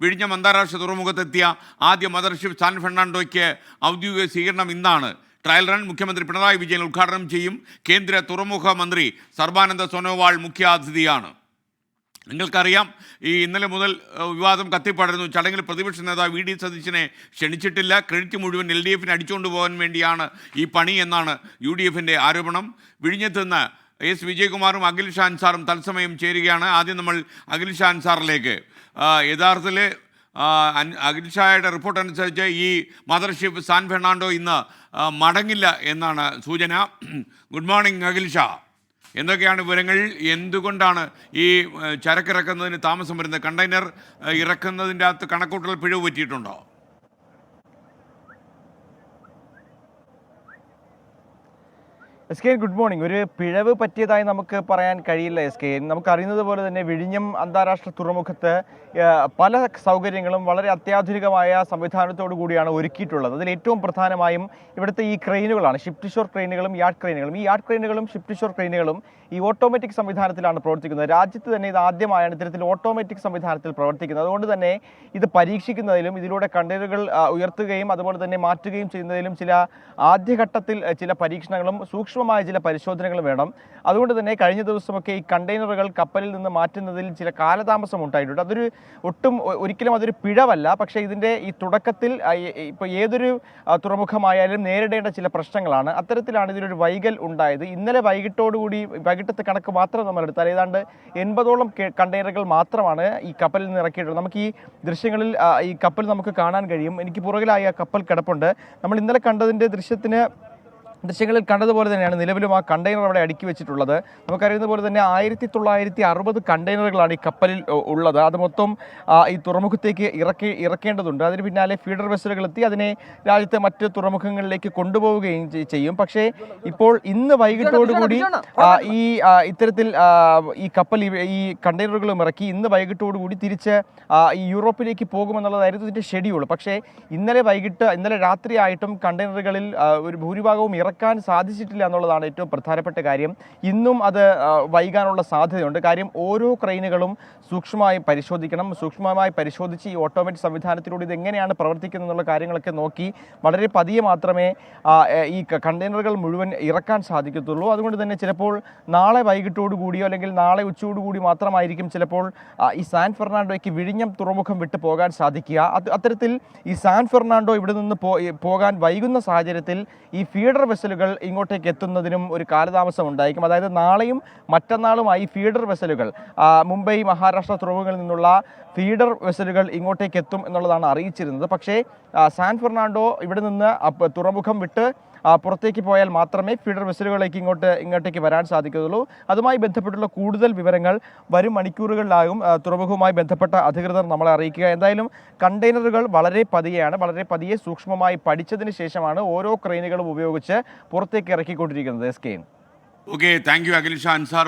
വിഴിഞ്ഞം അന്താരാഷ്ട്ര തുറമുഖത്തെത്തിയ ആദ്യ മദർഷിപ്പ് സാൻ ഫെർണാണ്ടോയ്ക്ക് ഔദ്യോഗിക സ്വീകരണം ഇന്നാണ്. ട്രയൽ റൺ മുഖ്യമന്ത്രി പിണറായി വിജയൻ ഉദ്ഘാടനം ചെയ്യും. കേന്ദ്ര തുറമുഖ മന്ത്രി സർബാനന്ദ സോനോവാൾ മുഖ്യാതിഥിയാണ്. നിങ്ങൾക്കറിയാം ഈ ഇന്നലെ മുതൽ വിവാദം കത്തിപ്പടരുന്നു. ചടങ്ങിൽ പ്രതിപക്ഷ നേതാവ് വി ഡി സതീശനെ ക്ഷണിച്ചിട്ടില്ല. ക്രെഡിറ്റ് മുഴുവൻ എൽ ഡി എഫിന് അടിച്ചുകൊണ്ടുപോകാൻ വേണ്ടിയാണ് ഈ പണി എന്നാണ് യു ഡി എഫിന്റെ ആരോപണം. വിഴിഞ്ഞത്ത് നിന്ന് എസ് വിജയകുമാറും അഖിൽ ഷാൻ അൻസാറും തത്സമയം ചേരുകയാണ്. ആദ്യം നമ്മൾ അഖിൽ ഷാൻ അൻസാറിലേക്ക് യഥാർത്ഥത്തിൽ അഖിൽ ഷായുടെ റിപ്പോർട്ട് അനുസരിച്ച് ഈ മദർഷിപ്പ് സാൻ ഫെർണാണ്ടോ ഇന്ന് മടങ്ങില്ല എന്നാണ് സൂചന. Good morning Akhil Shah. എന്തൊക്കെയാണ് വിവരങ്ങൾ? എന്തുകൊണ്ടാണ് ഈ ചരക്കിറക്കുന്നതിന് താമസം വരുന്നത്? കണ്ടെയ്നർ ഇറക്കുന്നതിന്റെ അകത്ത് കണക്കൂട്ടൽ പിഴവ് പറ്റിയിട്ടുണ്ടോ? എസ് കെ ഗുഡ് മോർണിംഗ് ഒരു പിഴവ് പറ്റിയതായി നമുക്ക് പറയാൻ കഴിയില്ല എസ് കെ നമുക്ക് അറിയുന്നത് പോലെ തന്നെ വിഴിഞ്ഞം അന്താരാഷ്ട്ര തുറമുഖത്ത് പല സൗകര്യങ്ങളും വളരെ അത്യാധുനികമായ സംവിധാനത്തോടു കൂടിയാണ് ഒരുക്കിയിട്ടുള്ളത്. അതിൽ ഏറ്റവും പ്രധാനമായും ഇവിടുത്തെ ഈ ക്രെയിനുകളാണ്. ഷിഫ്റ്റ് ഷോർ ക്രെയിനുകളും യാർഡ് ക്രെയിനുകളും ഈ യാർഡ് ക്രെയിനുകളും ഷിഫ്റ്റ് ഷോർ ക്രെയിനുകളും ഈ ഓട്ടോമാറ്റിക് സംവിധാനത്തിലാണ് പ്രവർത്തിക്കുന്നത്. രാജ്യത്ത് തന്നെ ഇത് ആദ്യമായാണ് ഇത്തരത്തിൽ ഓട്ടോമാറ്റിക് സംവിധാനത്തിൽ പ്രവർത്തിക്കുന്നത്. അതുകൊണ്ട് തന്നെ ഇത് പരീക്ഷിക്കുന്നതിലും ഇതിലൂടെ കണ്ടെയ്നറുകൾ ഉയർത്തുകയും അതുപോലെ തന്നെ മാറ്റുകയും ചെയ്യുന്നതിലും ചില ആദ്യഘട്ടത്തിൽ ചില പരീക്ഷണങ്ങളും സൂക്ഷ്മമായ ചില പരിശോധനകൾ വേണം. അതുകൊണ്ട് തന്നെ കഴിഞ്ഞ ദിവസമൊക്കെ ഈ കണ്ടെയ്നറുകൾ കപ്പലിൽ നിന്ന് മാറ്റുന്നതിൽ ചില കാലതാമസം ഉണ്ടായിട്ടുണ്ട്. അതൊരു ഒട്ടും ഒരിക്കലും അതൊരു പിഴവല്ല. പക്ഷേ ഇതിന്റെ ഈ തുടക്കത്തിൽ ഇപ്പോൾ ഏതൊരു തുറമുഖമായാലും നേരിടേണ്ട ചില പ്രശ്നങ്ങളാണ്. അത്തരത്തിലാണ് ഇതിലൊരു വൈകൽ ഉണ്ടായത്. ഇന്നലെ വൈകിട്ടോടുകൂടി വൈകിട്ടത്തെ കണക്ക് മാത്രം നമ്മൾ എടുത്താൽ ഏതാണ്ട് എൺപതോളം കണ്ടെയ്നറുകൾ മാത്രമാണ് ഈ കപ്പലിൽ നിന്ന് ഇറക്കിയിട്ടുള്ളത്. നമുക്ക് ഈ ദൃശ്യങ്ങളിൽ ഈ കപ്പൽ നമുക്ക് കാണാൻ കഴിയും. എനിക്ക് പുറകിലായി ആ കപ്പൽ കിടപ്പുണ്ട്. നമ്മൾ ഇന്നലെ കണ്ടതിന്റെ ദൃശ്യത്തിന് ദൃശ്യങ്ങളിൽ കണ്ടതുപോലെ തന്നെയാണ് നിലവിലും ആ കണ്ടെയ്നർ അവിടെ അടുക്കി വെച്ചിട്ടുള്ളത്. നമുക്കറിയുന്ന പോലെ തന്നെ ആയിരത്തി തൊള്ളായിരത്തി അറുപത് കണ്ടെയ്നറുകളാണ് ഈ കപ്പലിൽ ഉള്ളത്. അത് മൊത്തം ഈ തുറമുഖത്തേക്ക് ഇറക്കി ഇറക്കേണ്ടതുണ്ട്. അതിന് പിന്നാലെ ഫീഡർ വെസലുകൾ എത്തി അതിനെ രാജ്യത്തെ മറ്റ് തുറമുഖങ്ങളിലേക്ക് കൊണ്ടുപോവുകയും ചെയ്യും. പക്ഷേ ഇപ്പോൾ ഇന്ന് വൈകിട്ടോടുകൂടി ഈ ഇത്തരത്തിൽ ഈ കപ്പൽ ഈ- ഈ കണ്ടെയ്നറുകളും ഇറക്കി ഇന്ന് വൈകിട്ടോടുകൂടി തിരിച്ച് ഈ യൂറോപ്പിലേക്ക് പോകുമെന്നുള്ളതായിരുന്നു ഇതിന്റെ ഷെഡ്യൂൾ പക്ഷേ ഇന്നലെ വൈകിട്ട് ഇന്നലെ രാത്രിയായിട്ടും കണ്ടെയ്നറുകളിൽ ഒരു ഭൂരിഭാഗവും ഇറക്കാൻ സാധിച്ചിട്ടില്ല എന്നുള്ളതാണ് ഏറ്റവും പ്രധാനപ്പെട്ട കാര്യം. ഇന്നും അത് വൈകാനുള്ള സാധ്യതയുണ്ട്. കാര്യം ഓരോ ക്രെയിനുകളും സൂക്ഷ്മമായി പരിശോധിക്കണം. സൂക്ഷ്മമായി പരിശോധിച്ച് ഈ ഓട്ടോമാറ്റിക് സംവിധാനത്തിലൂടെ ഇത് എങ്ങനെയാണ് പ്രവർത്തിക്കുന്നത് എന്നുള്ള കാര്യങ്ങളൊക്കെ നോക്കി വളരെ പതിയെ മാത്രമേ ഈ കണ്ടെയ്നറുകൾ മുഴുവൻ ഇറക്കാൻ സാധിക്കത്തുള്ളൂ. അതുകൊണ്ട് തന്നെ ചിലപ്പോൾ നാളെ വൈകിട്ടോടു കൂടിയോ അല്ലെങ്കിൽ നാളെ ഉച്ചയോടുകൂടി മാത്രമായിരിക്കും ചിലപ്പോൾ ഈ സാൻ ഫെർണാണ്ടോയ്ക്ക് വിഴിഞ്ഞം തുറമുഖം വിട്ടു പോകാൻ സാധിക്കുക. അത് അത്തരത്തിൽ ഈ സാൻ ഫെർണാണ്ടോ ഇവിടെ നിന്ന് പോകാൻ വൈകുന്ന സാഹചര്യത്തിൽ ഈ ഫീഡർ വെസലുകൾ ഇങ്ങോട്ടേക്ക് എത്തുന്നതിനും ഒരു കാലതാമസം ഉണ്ടായിരിക്കും. അതായത് നാളെയും മറ്റന്നാളുമായി ഫീഡർ വെസലുകൾ മുംബൈ മഹാരാഷ്ട്ര തുറമുഖങ്ങളിൽ നിന്നുള്ള ഫീഡർ വെസലുകൾ ഇങ്ങോട്ടേക്ക് എത്തും എന്നുള്ളതാണ് അറിയിച്ചിരുന്നത്. പക്ഷേ സാൻ ഫെർണാണ്ടോ ഇവിടെ നിന്ന് തുറമുഖം വിട്ട് പുറത്തേക്ക് പോയാൽ മാത്രമേ ഫീഡർ വെസലുകളിലേക്ക് ഇങ്ങോട്ട് ഇങ്ങോട്ടേക്ക് വരാൻ സാധിക്കുകയുള്ളൂ. അതുമായി ബന്ധപ്പെട്ടുള്ള കൂടുതൽ വിവരങ്ങൾ വരും മണിക്കൂറുകളിലാകും തുറമുഖവുമായി ബന്ധപ്പെട്ട അധികൃതർ നമ്മളെ അറിയിക്കുക. എന്തായാലും കണ്ടെയ്നറുകൾ വളരെ പതിയെയാണ് വളരെ പതിയെ സൂക്ഷ്മമായി പഠിച്ചതിന് ശേഷമാണ് ഓരോ ക്രെയിനുകളും ഉപയോഗിച്ച് പുറത്തേക്ക് ഇറക്കിക്കൊണ്ടിരിക്കുന്നത്. S K okay thank you Akhilesh Ansar.